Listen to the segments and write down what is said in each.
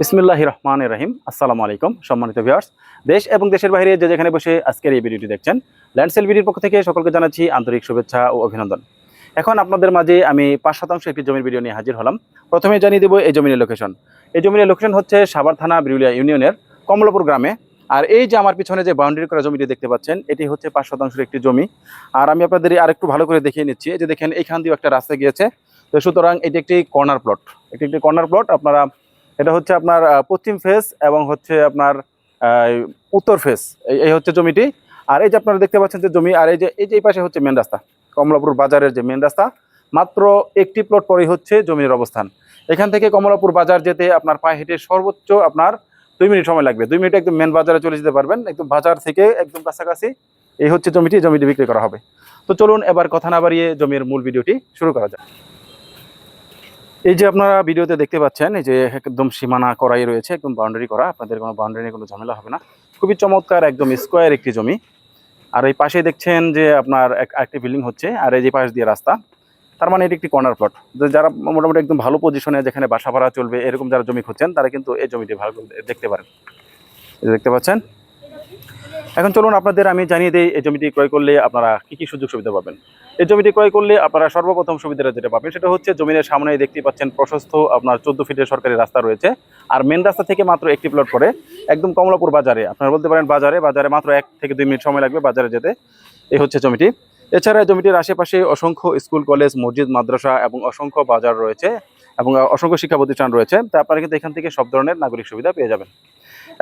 বিসমিল্লাহ রহমান রাহিম। আসসালামু আলাইকুম, সম্মানিত ভিউয়ার্স দেশ এবং দেশের বাইরে যে যেখানে বসে আজকের এই ভিডিওটি দেখছেন ল্যান্ডসেল ভিডিওর পক্ষ থেকে সকলকে জানাচ্ছি আন্তরিক শুভেচ্ছা ও অভিনন্দন। এখন আপনাদের মাঝে আমি পাঁচ শতাংশ একটি জমির ভিডিও নিয়ে হাজির হলাম। প্রথমে জানিয়ে দেবো এই জমির লোকেশন এই জমির লোকেশন হচ্ছে সাভার থানা বিরুলিয়া ইউনিয়নের কমলাপুর গ্রামে। আর এই যে আমার পিছনে যে বাউন্ডারি করা জমিটি দেখতে পাচ্ছেন, এটি হচ্ছে পাঁচ শতাংশের একটি জমি। আর আমি আপনাদের আরেকটু ভালো করে দেখিয়ে নিচ্ছি। যে দেখেন এখান দিয়েও একটা রাস্তা গিয়েছে। তো সুতরাং এটি একটি কর্নার প্লট এটি একটি কর্নার প্লট আপনারা এটা হচ্ছে আপনার পশ্চিম ফেস এবং হচ্ছে আপনার উত্তর ফেস এই হচ্ছে জমিটি। আর এই যে আপনারা দেখতে পাচ্ছেন যে জমি, আর এই যে এই যে এই পাশে হচ্ছে মেন রাস্তা, কমলাপুর বাজারের যে মেন রাস্তা, মাত্র একটি প্লট পরেই হচ্ছে জমির অবস্থান। এখান থেকে কমলাপুর বাজার যেতে আপনার পায়ে হেঁটে সর্বোচ্চ আপনার দুই মিনিট সময় লাগবে। দুই মিনিট একদম মেন বাজারে চলে যেতে পারবেন, একদম বাজার থেকে একদম কাছাকাছি। এই হচ্ছে জমিটি জমিটি বিক্রি করা হবে। তো চলুন এবার কথা না বাড়িয়ে জমির মূল ভিডিওটি শুরু করা যাক। এই যে আপনারা ভিডিওতে দেখতে পাচ্ছেন, এই যে একদম সীমানা করাই রয়েছে, একদম বাউন্ডারি করা। আপনাদের কোনো বাউন্ডারি কোনো ঝামেলা হবে না। খুবই চমৎকার একদম স্কোয়ার একটি জমি। আর এই পাশে দেখছেন যে আপনার এক একটি বিল্ডিং হচ্ছে, আর এই যে পাশ দিয়ে রাস্তা। তার মানে এটি একটি কর্নার প্লট যারা মোটামুটি একদম ভালো পজিশনে যেখানে বাসা ভাড়া চলবে, এরকম যারা জমি খুঁজছেন, তারা কিন্তু এই জমিটি ভালো দেখতে পারেন। দেখতে পাচ্ছেন? এখন চলুন আপনাদের আমি জানিয়ে দিই, এই জমিটি ক্রয় করলে আপনারা কি কি সুযোগ সুবিধা পাবেন? এই জমিটি ক্রয় করলে আপনারা সর্বপ্রথম সুবিধাটা যেটা পাবেন, সেটা হচ্ছে জমিনের সামনে দেখতে পাচ্ছেন প্রশস্ত আপনার চোদ্দ ফিটের সরকারি রাস্তা রয়েছে। আর মেন রাস্তা থেকে মাত্র একটি প্লট পরে একদম কমলাপুর বাজারে। আপনারা বলতে পারেন বাজারে বাজারে মাত্র এক থেকে দুই মিনিট সময় লাগবে বাজারে যেতে। এই হচ্ছে জমিটি। এছাড়া জমিটির আশেপাশে অসংখ্য স্কুল, কলেজ, মসজিদ, মাদ্রাসা এবং অসংখ্য বাজার রয়েছে এবং অসংখ্য শিক্ষা প্রতিষ্ঠান রয়েছে। তা আপনারা কিন্তু এখান থেকে সব ধরনের নাগরিক সুবিধা পেয়ে যাবেন।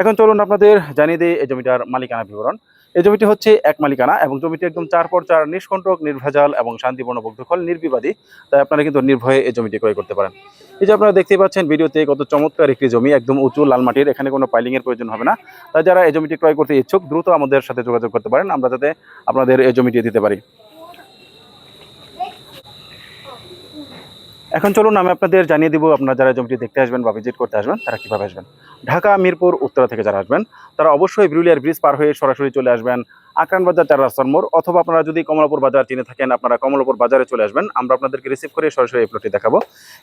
এখন চলুন আপনাদের জানিয়ে দিই এই জমিটার মালিকানা বিবরণ। এই জমিটি হচ্ছে এক মালিকানা এবং জমিটি একদম চার পর চার নিষ্কণ্টক, নির্ভেজাল এবং শান্তিপূর্ণ বদ্ধখল, নির্বিবাদী। তাই আপনারা কিন্তু নির্ভয়ে এই জমিটি ক্রয় করতে পারেন। এই যে আপনারা দেখতেই পাচ্ছেন ভিডিওতে কত চমৎকার একটি জমি, একদম উঁচু লাল মাটির, এখানে কোনো পাইলিং এর প্রয়োজন হবে না। তাই যারা এই জমিটি ক্রয় করতে ইচ্ছুক, দ্রুত আমাদের সাথে যোগাযোগ করতে পারেন। আমরা যাতে আপনাদের এই জমিটি দিতে পারি। এখন চলুন আমি আপনাদের জানিয়ে দিব, আপনারা যারা জমিটি দেখতে আসবেন বা ভিজিট করতে আসবেন, তারা কীভাবে আসবেন। ঢাকা, মিরপুর, উত্তরা থেকে যারা আসবেন, তারা অবশ্যই বিরুলিয়ার ব্রিজ পার হয়ে সরাসরি চলে আসবেন আকরান বাজার চার রাস্তার মোড়, অথবা আপনারা যদি কমলাপুর বাজার চিনে থাকেন, আপনারা কমলাপুর বাজারে চলে আসবেন। আমরা আপনাদেরকে রিসিভ করে সরাসরি এই প্লটটি দেখাবো।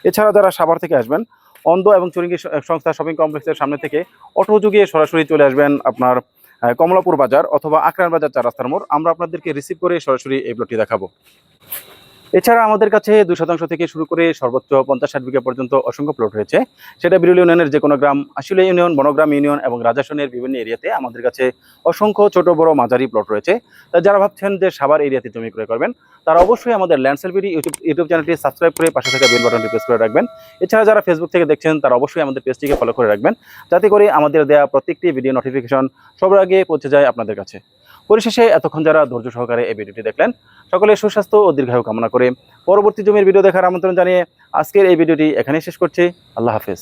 এছাড়া যারা সাভার থেকে আসবেন, অন্ধ এবং চুরিঙ্গি সংস্থা শপিং কমপ্লেক্সের সামনে থেকে অটো যুগিয়ে সরাসরি চলে আসবেন আপনার কমলাপুর বাজার অথবা আকরান বাজার চার রাস্তার মোড়। আমরা আপনাদেরকে রিসিভ করে সরাসরি এই প্লটটি দেখাবো। এছাড়া আমাদের কাছে দুই শতাংশ থেকে শুরু করে সর্বোচ্চ পঞ্চাশ ষাট বিঘা পর্যন্ত অসংখ্য প্লট রয়েছে। সেটা বিরুল ইউনিয়নের যে কোনো গ্রাম, আশুলিয়া ইউনিয়ন, বনগ্রাম ইউনিয়ন এবং রাজাসনের বিভিন্ন এরিয়াতে আমাদের কাছে অসংখ্য ছোট, বড়, মাঝারি প্লট রয়েছে। তা যারা ভাবছেন যে সাভার এরিয়াতে জমি ক্রয় করবেন, তারা অবশ্যই আমাদের ল্যান্ডসেল বিডি ইউটিউব ইউটিউব চ্যানেলটি সাবস্ক্রাইব করে পাশে থাকা বেল বাটনটি প্রেস করে রাখবেন। এছাড়া যারা ফেসবুক থেকে দেখছেন, তারা অবশ্যই আমাদের পেজটিকে ফলো করে রাখবেন। যাতে করে আমাদের দেওয়া প্রত্যেকটি ভিডিও নোটিফিকেশন সবার আগে পৌঁছে যায় আপনাদের কাছে। পরিশেষে এতক্ষণ যারা ধৈর্য সহকারে এই ভিডিওটি দেখলেন, সকলে সুস্বাস্থ্য ও দীর্ঘায়ু কামনা করে পরবর্তী জমির ভিডিও দেখার আমন্ত্রণ জানিয়ে আজকের এই ভিডিওটি এখানে শেষ করছি। আল্লাহ হাফেজ।